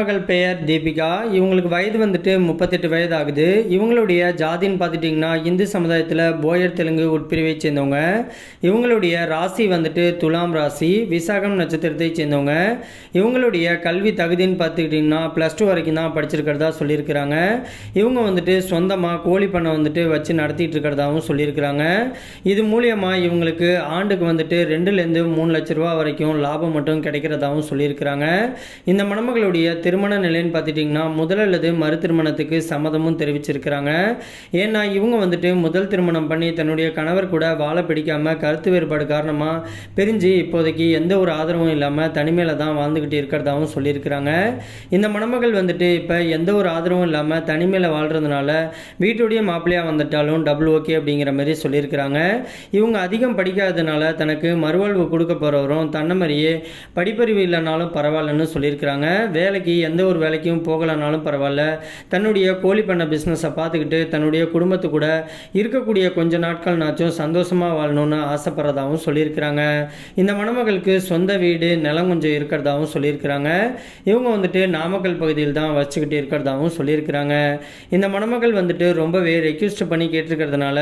மணமகள் பெயர் தீபிகா. இவங்களுக்கு வயது வந்துட்டு முப்பத்தெட்டு வயது ஆகுது இவங்களுடைய ஜாதின்னு பார்த்துட்டிங்கன்னா இந்து சமுதாயத்தில் போயர் தெலுங்கு உட்பிரிவை சேர்ந்தவங்க. இவங்களுடைய ராசி வந்துட்டு துலாம் ராசி விசாகம் நட்சத்திரத்தை சேர்ந்தவங்க. இவங்களுடைய கல்வி தகுதின்னு பார்த்துக்கிட்டிங்கன்னா ப்ளஸ் டூ வரைக்கும் தான் படிச்சிருக்கிறதா சொல்லியிருக்கிறாங்க. இவங்க வந்துட்டு சொந்தமாக கோழி பண்ணை வந்துட்டு வச்சு நடத்திட்டு இருக்கிறதாகவும் சொல்லியிருக்கிறாங்க. இது மூலியமாக இவங்களுக்கு ஆண்டுக்கு வந்துட்டு ரெண்டுலேருந்து மூணு லட்ச ரூபா வரைக்கும் லாபம் மட்டும் கிடைக்கிறதாகவும் சொல்லியிருக்கிறாங்க. இந்த மணமகளுடைய திருமண நிலைன்னு பார்த்துட்டிங்கன்னா முதல் அல்லது மறு திருமணத்துக்கு சம்மதமும் தெரிவிச்சிருக்கிறாங்க. ஏன்னா இவங்க வந்துட்டு முதல் திருமணம் பண்ணி தன்னுடைய கணவர் கூட வாழ பிடிக்காம கருத்து வேறுபாடு காரணமாக பிரிஞ்சு இப்போதைக்கு எந்த ஒரு ஆதரவும் இல்லாமல் தனிமையில் தான் வாழ்ந்துக்கிட்டு இருக்கிறதாகவும் சொல்லியிருக்கிறாங்க. இந்த மணமகள் வந்துட்டு இப்போ எந்த ஒரு ஆதரவும் இல்லாமல் தனிமையில் வாழ்கிறதுனால வீட்டுடைய மாப்பிள்ளையாக வந்துட்டாலும் டபுள் ஓகே அப்படிங்கிற மாதிரி சொல்லியிருக்கிறாங்க. இவங்க அதிகம் படிக்காததுனால தனக்கு மறுவாழ்வு கொடுக்க போகிறவரும் தன்ன மாதிரியே படிப்பறிவு இல்லைனாலும் பரவாயில்லன்னு சொல்லியிருக்கிறாங்க. வேலைக்கு எந்த ஒரு வேலைக்கும் போகலனாலும் பரவாயில்ல. தன்னுடைய கோழி பண்ண பிஸ்னஸை பார்த்துக்கிட்டு தன்னுடைய குடும்பத்து கூட இருக்கக்கூடிய கொஞ்ச நாட்கள்னாச்சும் சந்தோஷமாக வாழணும்னு ஆசைப்படுறதாகவும் சொல்லியிருக்கிறாங்க. இந்த மணமகளுக்கு சொந்த வீடு நிலம் கொஞ்சம் இருக்கிறதாகவும் சொல்லியிருக்கிறாங்க. இவங்க வந்துட்டு நாமக்கல் பகுதியில் தான் வச்சுக்கிட்டு இருக்கிறதாகவும் சொல்லியிருக்கிறாங்க. இந்த மணமகள் வந்துட்டு ரொம்பவே ரெக்யூஸ்ட் பண்ணி கேட்டிருக்கிறதுனால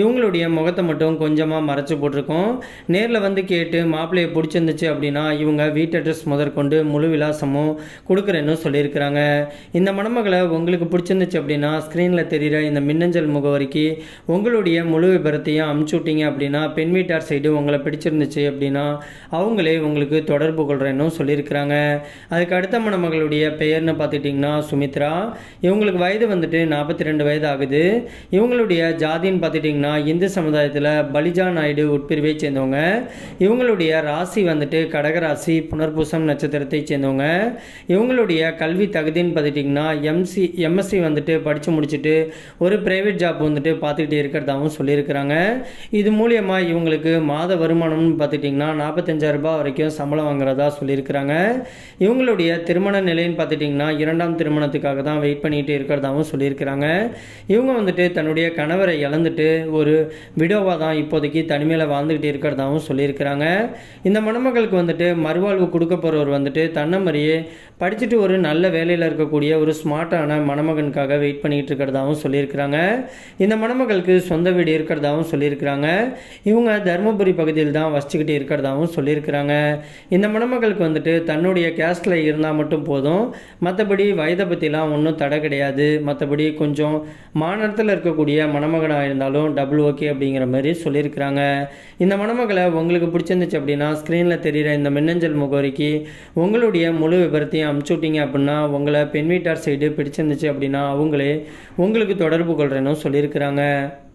இவங்களுடைய முகத்தை மட்டும் கொஞ்சமாக மறைச்சு போட்டிருக்கோம். நேரில் வந்து கேட்டு மாப்பிள்ளையை பிடிச்சிருந்துச்சு அப்படின்னா இவங்க வீட்டு அட்ரஸ் முதற்கொண்டு முழு விலாசமும் கொடுக்குறேன்னு சொல்லியிருக்கிறாங்க? இந்த மணமகளை உங்களுக்கு பிடிச்சிருந்துச்சு அப்படின்னா ஸ்க்ரீனில் தெரிகிற இந்த மின்னஞ்சல் முகவரிக்கு உங்களுடைய முழு விபரத்தையும் அமுச்சு விட்டீங்க அப்படின்னா பெண் வீட்டார் சைடு உங்களை பிடிச்சிருந்துச்சு அப்படின்னா அவங்களே உங்களுக்கு தொடர்பு கொள்கிறேன்னு சொல்லியிருக்கிறாங்க. அதுக்கு அடுத்த மணமகளுடைய பெயர்னு பார்த்துட்டிங்கன்னா சுமித்ரா. இவங்களுக்கு வயது வந்துட்டு நாற்பத்தி ரெண்டு வயது ஆகுது. இவங்களுடைய ஜாதின்னு பார்த்துட்டிங்கன்னா இந்து சமுதாயத்தில் பலிஜா நாயுடு உட்பிரிவை சேர்ந்தவங்க. இவங்களுடைய ராசி வந்துட்டு கடகராசி புனர்பூசம் நட்சத்திரத்தை சேர்ந்தவங்க. இவங்களுடைய கல்வி தகுதின்னு பார்த்துட்டிங்கன்னா எம்சி எம்எஸ்சி வந்துட்டு படித்து முடிச்சுட்டு ஒரு ப்ரைவேட் ஜாப் வந்துட்டு பார்த்துக்கிட்டு இருக்கிறதாகவும் சொல்லியிருக்கிறாங்க. இது மூலியமாக இவங்களுக்கு மாத வருமானம்னு பார்த்துட்டிங்கன்னா நாற்பத்தஞ்சாயிரரூபா வரைக்கும் சம்பளம் வாங்குறதா சொல்லியிருக்கிறாங்க. இவங்களுடைய திருமண நிலைன்னு பார்த்துட்டிங்கன்னா இரண்டாம் திருமணத்துக்காக தான் வெயிட் பண்ணிகிட்டு இருக்கிறதாகவும் சொல்லியிருக்கிறாங்க. இவங்க வந்துட்டு தன்னுடைய கணவரை இழந்துட்டு ஒரு விடோவாக தான் இப்போதைக்கு தனிமையில் வாழ்ந்துக்கிட்டு இருக்கிறதாகவும் சொல்லியிருக்கிறாங்க. இந்த மணமகளுக்கு வந்துட்டு மறுவாழ்வு கொடுக்க போகிறவர் வந்துட்டு தன்ன மாதிரியே படிச்சுட்டு ஒரு நல்ல வேலையில் இருக்கக்கூடிய ஒரு ஸ்மார்ட்டான மணமகனுக்காக வெயிட் பண்ணிக்கிட்டு இருக்கிறதாகவும் சொல்லியிருக்கிறாங்க. இந்த மணமகளுக்கு சொந்த வீடு இருக்கிறதாகவும் சொல்லியிருக்கிறாங்க. இவங்க தருமபுரி பகுதியில் தான் வசிச்சுக்கிட்டு இருக்கிறதாகவும் சொல்லியிருக்கிறாங்க. இந்த மணமகளுக்கு வந்துட்டு தன்னுடைய கேஸ்டில் இருந்தால் மட்டும் போதும். மற்றபடி வயதை பற்றிலாம் ஒன்றும் தடை கிடையாது. மற்றபடி கொஞ்சம் மாநிலத்தில் இருக்கக்கூடிய மணமகனாக இருந்தாலும் டபுள் ஓகே அப்படிங்கிற மாதிரி சொல்லியிருக்கிறாங்க. இந்த மணமகளை உங்களுக்கு பிடிச்சிருந்துச்சு அப்படின்னா ஸ்க்ரீனில் தெரிகிற இந்த மின்னஞ்சல் முகவரிக்கு உங்களுடைய முழு விபரத்தையும் அமுச்சு விட்டீங்க அப்படின்னா உங்களை பெண் வீட்டார் சைடு பிடிச்சிருந்துச்சு அப்படின்னா அவங்களே உங்களுக்கு தொடர்பு கொள்கிறேன்னு சொல்லியிருக்கிறாங்க.